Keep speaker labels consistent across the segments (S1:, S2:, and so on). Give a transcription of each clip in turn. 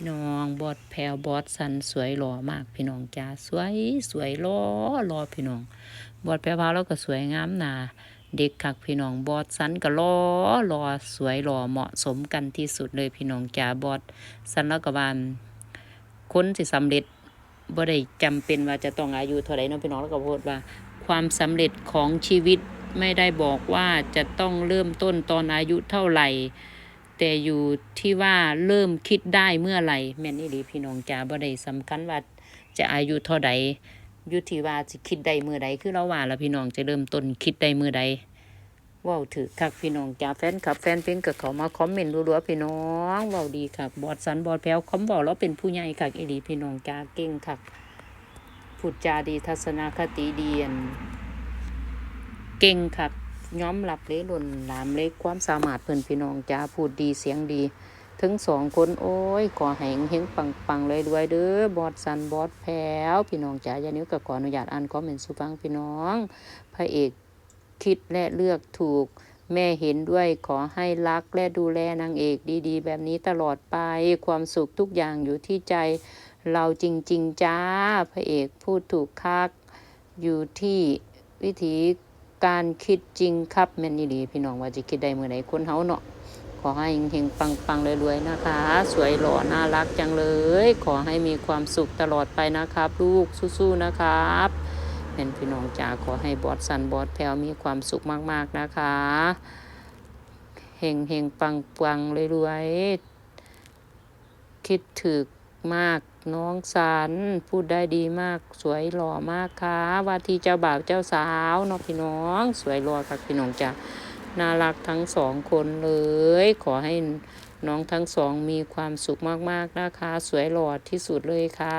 S1: พี่น้องบอดแพรวบอดสันสวยหล่อมาก พี่น้องจ้าสวยสวยหล่อหล่อพี่น้องบอดแพรวพราวแล้วก็สวยงามนาเด็กคักพี่น้องบอดสันก็หล่อหล่อสวยหล่อเหมาะสมกันที่สุดเลยพี่น้องจ้าบอดสันแล้วก็บานคนสิสำเร็จบ่ได้จำเป็นว่าจะต้องอายุเท่าไหร่เนาะพี่น้องแล้วก็พูดว่า ความสำเร็จของชีวิตไม่ได้บอกว่าจะต้องเริ่มต้นตอนอายุเท่าไหร่ แต่อยู่ที่ว่าเริ่มคิดได้เมื่อไหร่แม่นอี่ดีพี่น้องจ๋าบ่ได้สำคัญว่าจะอายุเท่าใดอยู่ที่ว่าสิคิดได้เมื่อใดคือเราว่าแล้วพี่น้องจะเริ่มต้นคิดได้เมื่อใดว้าวถือคักพี่น้องจ๋าแฟนคลับแฟนเพลงก็เขามาคอมเมนต์รัวๆพี่น้องว้าวดีคักบอดสันบอดแพ้วคอมบอกแล้วเป็นผู้ใหญ่คักอีหลีพี่น้องจ๋าเก่งคักพูดจาดีทัศนคติดีอันเก่งคัก ย้อมรับเลยหล่นหลามเล็กความสามารถเพิ่นพี่น้องจ้าพูดดีเสียงดี ถึงสองคนโอ้ยขอให้เฮงปังปังเลยด้วยเด้อบอดสันบอดแพ้วพี่น้องจ้ายานิ้วก็ขออนุญาตอ่านคอมเมนต์สุฟังพี่น้องพระเอกคิดและเลือกถูกแม่เห็นด้วยขอให้รักและดูแลนางเอกดีๆ แบบนี้ตลอดไปความสุขทุกอย่างอยู่ที่ใจเราจริง ๆ จ้า พระเอกพูดถูกคัก อยู่ที่วิธี การคิดจริงครับแม่นอี่ดีพี่น้องว่าจะคิดได้เมื่อไหร่คนเฮาเนาะขอให้เฮงปังๆรวยๆนะคะ สวยหล่อน่ารักจังเลย ขอให้มีความสุขตลอดไปนะครับ ลูกสู้ๆนะครับเป็นพี่น้องจ๋าขอให้บอดสันบอดแพลวมีความสุขมากๆนะคะเฮงเฮงปังๆรวยๆคิดถึก มากน้องสันพูดได้ดีมาก สวยหล่อมากค่ะว่าที่เจ้าบ่าวเจ้าสาวเนาะพี่น้อง สวยหล่อค่ะพี่น้องจ้ะน่ารักทั้งสองคนเลย ขอให้น้องทั้งสองมีความสุขมากๆนะคะ สวยหล่อที่สุดเลยค่ะ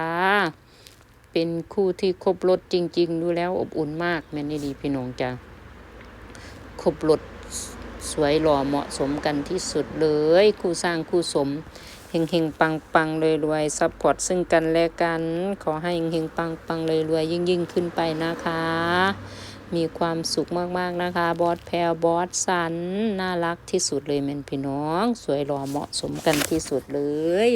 S1: เป็นคู่ที่ครบรถจริง ๆ ดูแล้วอบอุ่นมากแม่นี่ดีพี่น้องจ้ะครบรถสวยหล่อเหมาะสมกันที่สุดเลย คู่สร้างคู่สม เฮงเฮงปังปังเลยรวยซัพพอร์ตซึ่งกันและกัน ขอให้เฮงเฮงปังปังเลยรวยยิ่งยิ่งขึ้นไปนะคะ มีความสุขมากๆนะคะ บอสแพลบอสสัน น่ารักที่สุดเลยแม่นพี่น้อง สวยหล่อเหมาะสมกันที่สุดเลย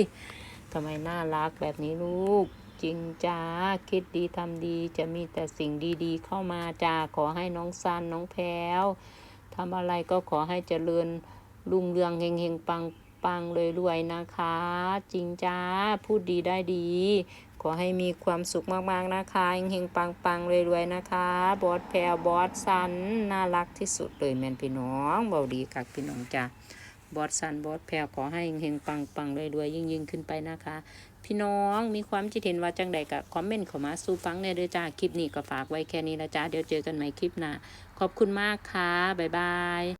S1: ทำไมน่ารักแบบนี้ลูกจริงจ้าคิดดีทำดีจะมีแต่สิ่งดีๆ เข้ามาจ้าขอให้น้องซันน้องแพลวทำอะไรก็ขอให้เจริญรุ่งเรืองเฮงเฮงปัง ปังเลยรวยๆนะคะ จริงจ้าพูดดีได้ดี ขอให้มีความสุขมากๆนะคะเฮงๆปังๆรวยๆนะคะ บอสแพรบอสซันน่ารักที่สุดเลยแม่นพี่น้องเบาดีค่ะพี่น้องจ้าบอสซันบอสแพรขอให้เฮงๆปังๆรวยๆยิ่งๆขึ้นไปนะคะ พี่น้องมีความคิดเห็นว่าจังใดก็คอมเมนต์เข้ามาสู่ฟังในอยเด้อจ้าคลิปนี้ก็ฝากไว้แค่นี้ละจ้าเดี๋ยวเจอกันใหม่คลิปหน้าขอบคุณมากค่ะบ๊ายบาย